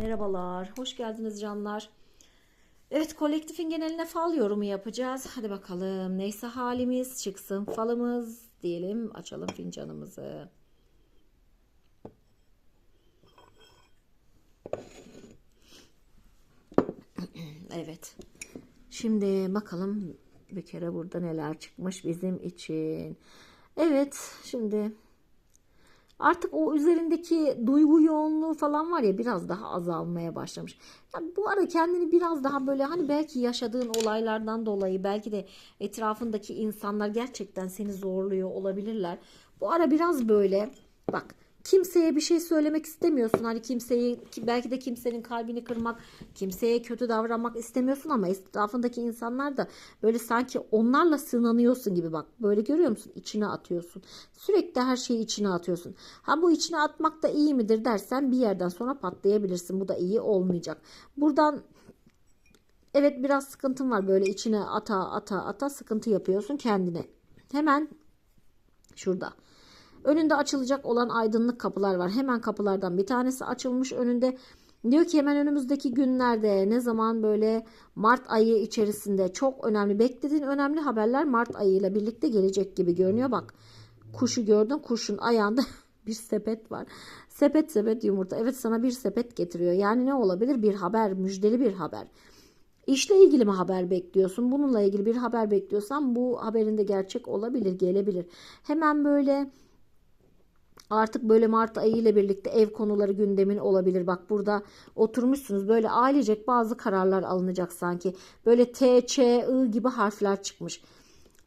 Merhabalar, hoş geldiniz canlar. Evet, kolektifin geneline fal yorumu yapacağız. Hadi bakalım, neyse halimiz, çıksın falımız diyelim. Açalım fincanımızı. Evet. Şimdi bakalım bir kere burada neler çıkmış bizim için. Evet, şimdi artık o üzerindeki duygu yoğunluğu falan var ya biraz daha azalmaya başlamış. Yani bu ara kendini biraz daha böyle hani belki yaşadığın olaylardan dolayı belki de etrafındaki insanlar gerçekten seni zorluyor olabilirler. Bu ara biraz böyle bak kimseye bir şey söylemek istemiyorsun. Hani kimseyi belki de kimsenin kalbini kırmak, kimseye kötü davranmak istemiyorsun ama etrafındaki insanlar da böyle sanki onlarla sınanıyorsun gibi bak. Böyle görüyor musun? İçine atıyorsun. Sürekli her şeyi içine atıyorsun. Ha bu içine atmak da iyi midir dersen bir yerden sonra patlayabilirsin. Bu da iyi olmayacak. Buradan evet biraz sıkıntın var böyle içine ata ata ata sıkıntı yapıyorsun kendine. Hemen şurada. Önünde açılacak olan aydınlık kapılar var. Hemen kapılardan bir tanesi açılmış önünde. Diyor ki hemen önümüzdeki günlerde ne zaman böyle Mart ayı içerisinde çok önemli beklediğin önemli haberler Mart ayıyla birlikte gelecek gibi görünüyor. Bak kuşu gördün kuşun ayağında bir sepet var. Sepet sepet yumurta. Evet sana bir sepet getiriyor. Yani ne olabilir? Bir haber, müjdeli bir haber. İşle ilgili mi haber bekliyorsun? Bununla ilgili bir haber bekliyorsan bu haberin de gerçek olabilir, gelebilir. Hemen böyle Artık böyle Mart ayı ile birlikte ev konuları gündemin olabilir. Bak burada oturmuşsunuz böyle ailecek bazı kararlar alınacak sanki. Böyle T, Ç, I gibi harfler çıkmış.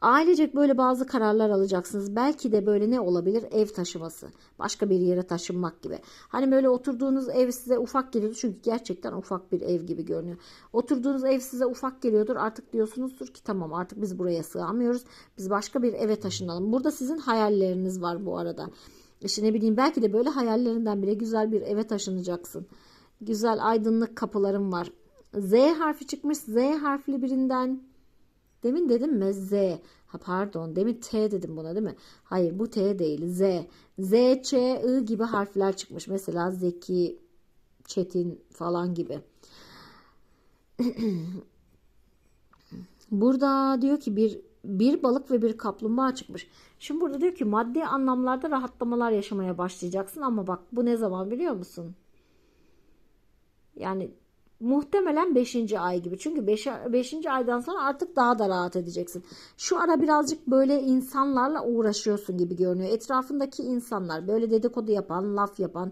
Ailecek böyle bazı kararlar alacaksınız. Belki de böyle ne olabilir? Ev taşıması. Başka bir yere taşınmak gibi. Hani böyle oturduğunuz ev size ufak geliyor. Çünkü gerçekten ufak bir ev gibi görünüyor. Oturduğunuz ev size ufak geliyordur. Artık diyorsunuzdur ki tamam artık biz buraya sığamıyoruz. Biz başka bir eve taşınalım. Burada sizin hayalleriniz var bu arada. İşte ne bileyim belki de böyle hayallerinden bile güzel bir eve taşınacaksın. Güzel aydınlık kapılarım var. Z harfi çıkmış. Z harfli birinden. Demin dedim mi Z? Ha pardon demin T dedim buna değil mi? Hayır bu T değil Z. Z, Ç, I gibi harfler çıkmış. Mesela Zeki, Çetin falan gibi. Burada diyor ki bir bir balık ve bir kaplumbağa çıkmış. Şimdi burada diyor ki maddi anlamlarda rahatlamalar yaşamaya başlayacaksın ama bak bu ne zaman biliyor musun? Yani muhtemelen 5. ay gibi. Çünkü 5. aydan sonra artık daha da rahat edeceksin. Şu ara birazcık böyle insanlarla uğraşıyorsun gibi görünüyor. Etrafındaki insanlar böyle dedikodu yapan, laf yapan,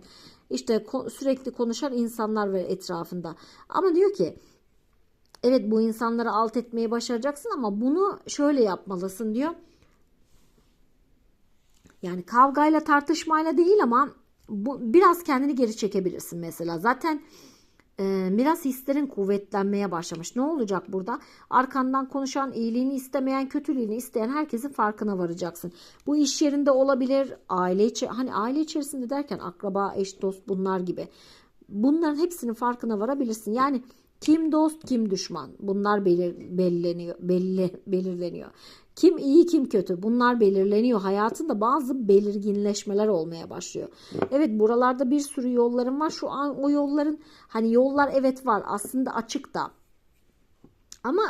işte sürekli konuşan insanlar var etrafında. Ama diyor ki Evet bu insanları alt etmeyi başaracaksın ama bunu şöyle yapmalısın diyor. Yani kavgayla tartışmayla değil ama bu biraz kendini geri çekebilirsin mesela. Zaten e, biraz hislerin kuvvetlenmeye başlamış. Ne olacak burada? Arkandan konuşan, iyiliğini istemeyen, kötülüğünü isteyen herkesin farkına varacaksın. Bu iş yerinde olabilir, aile içi hani aile içerisinde derken akraba, eş, dost bunlar gibi. Bunların hepsinin farkına varabilirsin. Yani kim dost, kim düşman? Bunlar belir, belirleniyor, belli, belirleniyor. Kim iyi, kim kötü? Bunlar belirleniyor. Hayatında bazı belirginleşmeler olmaya başlıyor. Evet buralarda bir sürü yollarım var. Şu an o yolların hani yollar evet var aslında açık da. Ama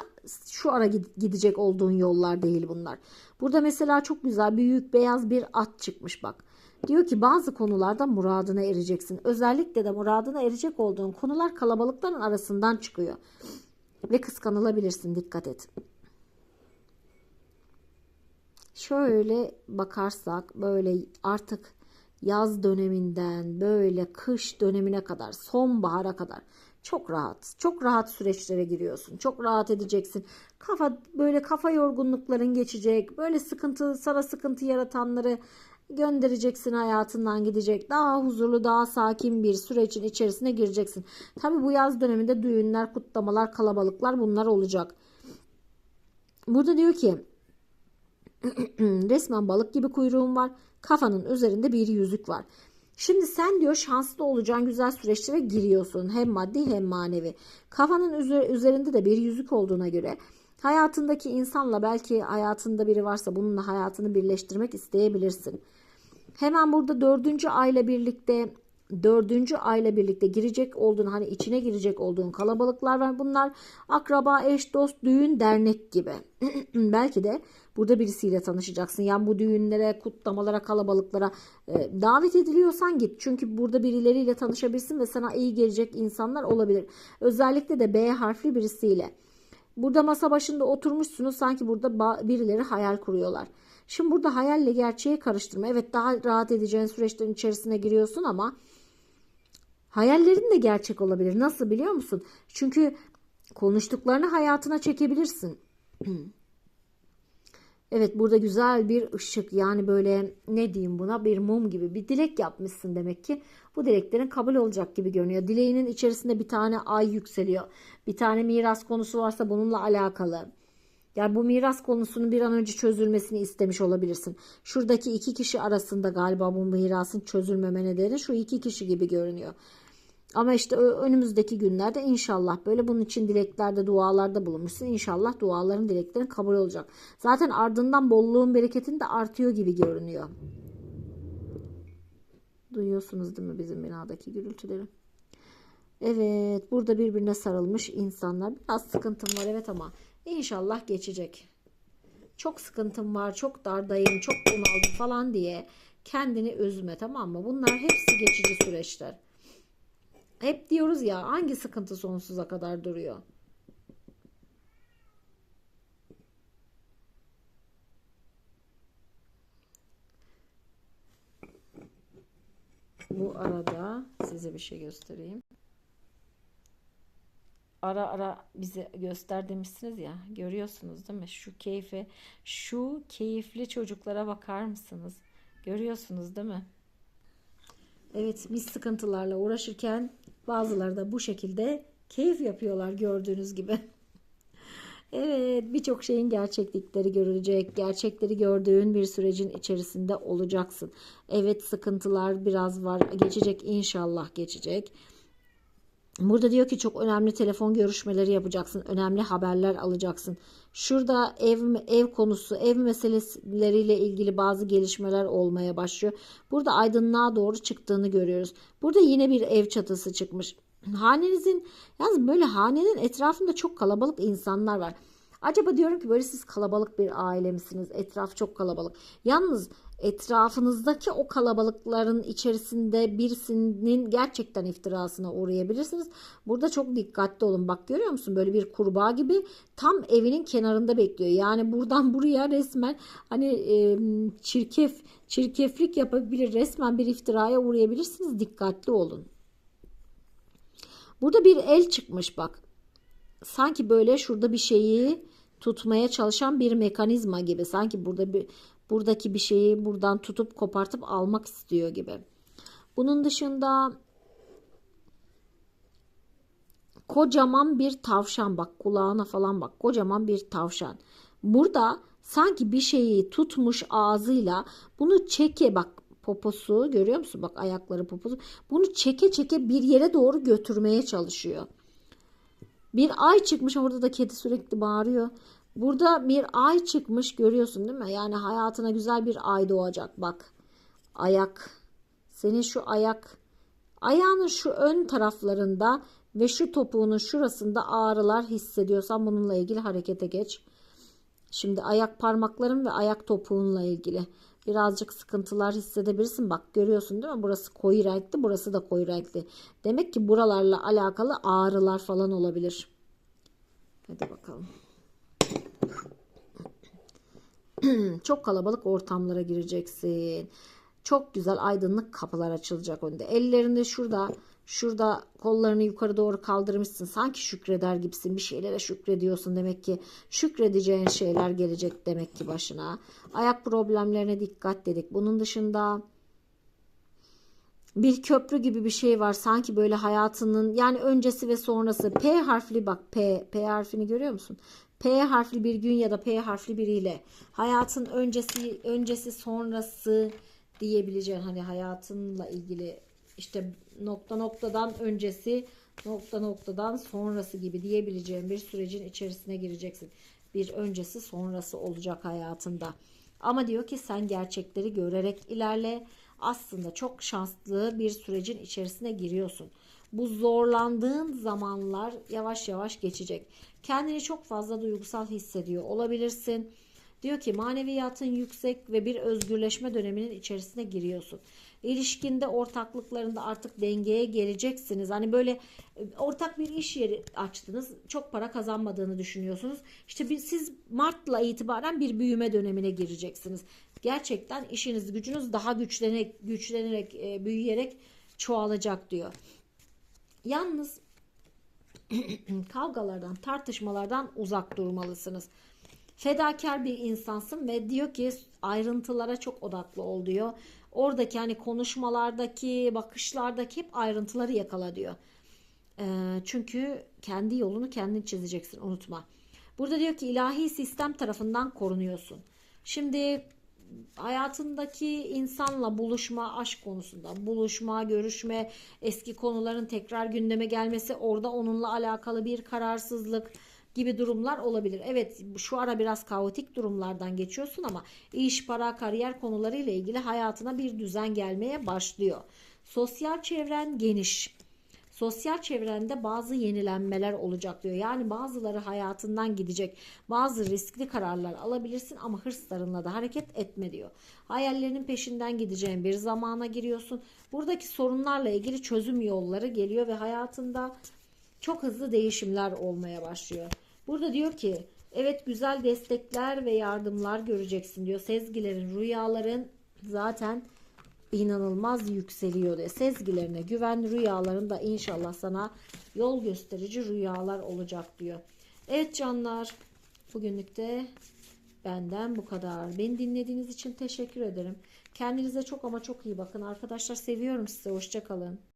şu ara gidecek olduğun yollar değil bunlar. Burada mesela çok güzel büyük beyaz bir at çıkmış bak. Diyor ki bazı konularda muradına ereceksin. Özellikle de muradına erecek olduğun konular kalabalıkların arasından çıkıyor. Ve kıskanılabilirsin dikkat et. Şöyle bakarsak böyle artık yaz döneminden böyle kış dönemine kadar sonbahara kadar çok rahat. Çok rahat süreçlere giriyorsun. Çok rahat edeceksin. Kafa böyle kafa yorgunlukların geçecek. Böyle sıkıntı sana sıkıntı yaratanları göndereceksin hayatından gidecek. Daha huzurlu, daha sakin bir sürecin içerisine gireceksin. Tabi bu yaz döneminde düğünler, kutlamalar, kalabalıklar bunlar olacak. Burada diyor ki resmen balık gibi kuyruğun var. Kafanın üzerinde bir yüzük var. Şimdi sen diyor şanslı olacağın güzel süreçlere giriyorsun. Hem maddi hem manevi. Kafanın üzerinde de bir yüzük olduğuna göre hayatındaki insanla belki hayatında biri varsa bununla hayatını birleştirmek isteyebilirsin. Hemen burada dördüncü ayla birlikte dördüncü ayla birlikte girecek olduğun hani içine girecek olduğun kalabalıklar var. Bunlar akraba, eş, dost, düğün, dernek gibi. Belki de burada birisiyle tanışacaksın. Yani bu düğünlere, kutlamalara, kalabalıklara e, davet ediliyorsan git. Çünkü burada birileriyle tanışabilirsin ve sana iyi gelecek insanlar olabilir. Özellikle de B harfli birisiyle. Burada masa başında oturmuşsunuz sanki burada birileri hayal kuruyorlar. Şimdi burada hayalle gerçeği karıştırma. Evet daha rahat edeceğin süreçlerin içerisine giriyorsun ama hayallerin de gerçek olabilir. Nasıl biliyor musun? Çünkü konuştuklarını hayatına çekebilirsin. Evet burada güzel bir ışık yani böyle ne diyeyim buna bir mum gibi bir dilek yapmışsın demek ki. Bu dileklerin kabul olacak gibi görünüyor. Dileğinin içerisinde bir tane ay yükseliyor. Bir tane miras konusu varsa bununla alakalı. Yani bu miras konusunun bir an önce çözülmesini istemiş olabilirsin. Şuradaki iki kişi arasında galiba bu mirasın çözülmeme nedeni şu iki kişi gibi görünüyor. Ama işte önümüzdeki günlerde inşallah böyle bunun için dileklerde, dualarda bulunmuşsun. İnşallah duaların, dileklerin kabul olacak. Zaten ardından bolluğun, bereketin de artıyor gibi görünüyor. Duyuyorsunuz değil mi bizim binadaki gürültüleri? Evet, burada birbirine sarılmış insanlar. Biraz sıkıntım var evet ama inşallah geçecek. Çok sıkıntım var, çok dardayım, çok bunaldım falan diye kendini üzme tamam mı? Bunlar hepsi geçici süreçler. Hep diyoruz ya hangi sıkıntı sonsuza kadar duruyor? Bu arada size bir şey göstereyim. Ara ara bize göster demişsiniz ya. Görüyorsunuz değil mi? Şu keyfe, şu keyifli çocuklara bakar mısınız? Görüyorsunuz değil mi? Evet biz sıkıntılarla uğraşırken bazıları da bu şekilde keyif yapıyorlar gördüğünüz gibi. Evet birçok şeyin gerçeklikleri görülecek. Gerçekleri gördüğün bir sürecin içerisinde olacaksın. Evet sıkıntılar biraz var. Geçecek inşallah geçecek. Burada diyor ki çok önemli telefon görüşmeleri yapacaksın. Önemli haberler alacaksın. Şurada ev ev konusu, ev meseleleriyle ilgili bazı gelişmeler olmaya başlıyor. Burada aydınlığa doğru çıktığını görüyoruz. Burada yine bir ev çatısı çıkmış. Hanenizin yalnız böyle hanenin etrafında çok kalabalık insanlar var. Acaba diyorum ki böyle siz kalabalık bir aile misiniz? Etraf çok kalabalık. Yalnız etrafınızdaki o kalabalıkların içerisinde birisinin gerçekten iftirasına uğrayabilirsiniz. Burada çok dikkatli olun. Bak görüyor musun? Böyle bir kurbağa gibi tam evinin kenarında bekliyor. Yani buradan buraya resmen hani e, çirkef çirkeflik yapabilir. Resmen bir iftiraya uğrayabilirsiniz. Dikkatli olun. Burada bir el çıkmış bak. Sanki böyle şurada bir şeyi tutmaya çalışan bir mekanizma gibi. Sanki burada bir buradaki bir şeyi buradan tutup kopartıp almak istiyor gibi. Bunun dışında kocaman bir tavşan bak kulağına falan bak kocaman bir tavşan. Burada sanki bir şeyi tutmuş ağzıyla bunu çeke bak poposu görüyor musun? Bak ayakları poposu. Bunu çeke çeke bir yere doğru götürmeye çalışıyor. Bir ay çıkmış orada da kedi sürekli bağırıyor. Burada bir ay çıkmış görüyorsun değil mi? Yani hayatına güzel bir ay doğacak bak. Ayak. Senin şu ayak ayağının şu ön taraflarında ve şu topuğunun şurasında ağrılar hissediyorsan bununla ilgili harekete geç. Şimdi ayak parmakların ve ayak topuğunla ilgili birazcık sıkıntılar hissedebilirsin. Bak görüyorsun değil mi? Burası koyu renkli, burası da koyu renkli. Demek ki buralarla alakalı ağrılar falan olabilir. Hadi bakalım. Çok kalabalık ortamlara gireceksin. Çok güzel aydınlık kapılar açılacak önünde. Ellerinde şurada şurada kollarını yukarı doğru kaldırmışsın. Sanki şükreder gibisin. Bir şeylere şükrediyorsun demek ki. Şükredeceğin şeyler gelecek demek ki başına. Ayak problemlerine dikkat dedik. Bunun dışında bir köprü gibi bir şey var. Sanki böyle hayatının yani öncesi ve sonrası P harfli bak P P harfini görüyor musun? P harfli bir gün ya da P harfli biriyle hayatın öncesi öncesi sonrası diyebileceğin hani hayatınla ilgili işte nokta noktadan öncesi nokta noktadan sonrası gibi diyebileceğin bir sürecin içerisine gireceksin. Bir öncesi sonrası olacak hayatında. Ama diyor ki sen gerçekleri görerek ilerle. aslında çok şanslı bir sürecin içerisine giriyorsun. Bu zorlandığın zamanlar yavaş yavaş geçecek. Kendini çok fazla duygusal hissediyor olabilirsin. Diyor ki maneviyatın yüksek ve bir özgürleşme döneminin içerisine giriyorsun. İlişkinde ortaklıklarında artık dengeye geleceksiniz. Hani böyle e, ortak bir iş yeri açtınız. Çok para kazanmadığını düşünüyorsunuz. İşte bir, siz Mart'la itibaren bir büyüme dönemine gireceksiniz. Gerçekten işiniz gücünüz daha güçlenerek, güçlenerek büyüyerek çoğalacak diyor. Yalnız kavgalardan, tartışmalardan uzak durmalısınız. Fedakar bir insansın ve diyor ki ayrıntılara çok odaklı ol diyor. Oradaki hani konuşmalardaki, bakışlardaki hep ayrıntıları yakala diyor. Ee, çünkü kendi yolunu kendin çizeceksin unutma. Burada diyor ki ilahi sistem tarafından korunuyorsun. Şimdi hayatındaki insanla buluşma, aşk konusunda buluşma, görüşme, eski konuların tekrar gündeme gelmesi, orada onunla alakalı bir kararsızlık gibi durumlar olabilir. Evet şu ara biraz kaotik durumlardan geçiyorsun ama iş, para, kariyer konuları ile ilgili hayatına bir düzen gelmeye başlıyor. Sosyal çevren geniş. Sosyal çevrende bazı yenilenmeler olacak diyor. Yani bazıları hayatından gidecek. Bazı riskli kararlar alabilirsin ama hırslarınla da hareket etme diyor. Hayallerinin peşinden gideceğin bir zamana giriyorsun. Buradaki sorunlarla ilgili çözüm yolları geliyor ve hayatında çok hızlı değişimler olmaya başlıyor. Burada diyor ki evet güzel destekler ve yardımlar göreceksin diyor. Sezgilerin, rüyaların zaten inanılmaz yükseliyor diyor. Sezgilerine güven, rüyalarında inşallah sana yol gösterici rüyalar olacak diyor. Evet canlar, bugünlük de benden bu kadar. Beni dinlediğiniz için teşekkür ederim. Kendinize çok ama çok iyi bakın arkadaşlar. Seviyorum sizi. Hoşçakalın.